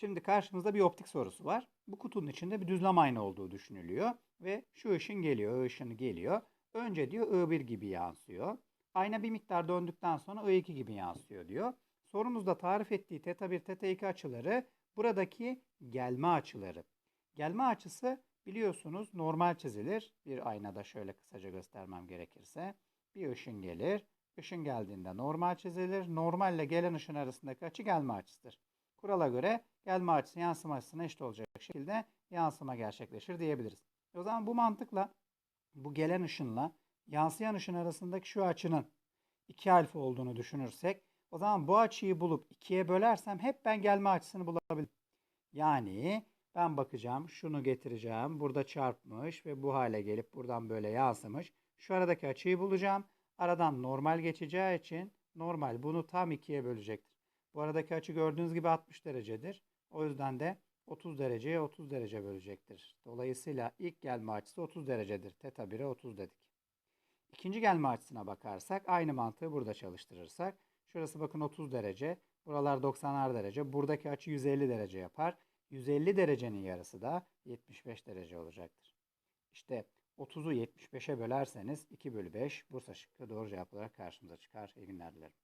Şimdi karşımızda bir optik sorusu var. Bu kutunun içinde bir düzlem ayna olduğu düşünülüyor. Ve şu ışın geliyor, ışını geliyor. Önce diyor I1 gibi yansıyor. Ayna bir miktar döndükten sonra I2 gibi yansıyor diyor. Sorumuzda tarif ettiği teta 1, teta 2 açıları buradaki gelme açıları. Gelme açısı biliyorsunuz normal çizilir. Bir aynada şöyle kısaca göstermem gerekirse. Bir ışın gelir. Işın geldiğinde normal çizilir. Normalle gelen ışın arasındaki açı gelme açısıdır. Kurala göre gelme açısı yansıma açısına eşit olacak şekilde yansıma gerçekleşir diyebiliriz. O zaman bu mantıkla bu gelen ışınla yansıyan ışın arasındaki şu açının 2 alfa olduğunu düşünürsek o zaman bu açıyı bulup 2'ye bölersem hep ben gelme açısını bulabilirim. Yani ben bakacağım şunu getireceğim burada çarpmış ve bu hale gelip buradan böyle yansımış. Şu aradaki açıyı bulacağım. Aradan normal geçeceği için normal bunu tam 2'ye bölecektir. Bu aradaki açı gördüğünüz gibi 60 derecedir. O yüzden de 30 dereceye 30 derece bölecektir. Dolayısıyla ilk gelme açısı 30 derecedir. Teta 1'e 30 dedik. İkinci gelme açısına bakarsak aynı mantığı burada çalıştırırsak. Şurası bakın 30 derece. Buralar 90'ar derece. Buradaki açı 150 derece yapar. 150 derecenin yarısı da 75 derece olacaktır. İşte 30'u 75'e bölerseniz 2 bölü 5 Bursa şıkkı doğru cevap olarak karşımıza çıkar. İyi günler dilerim.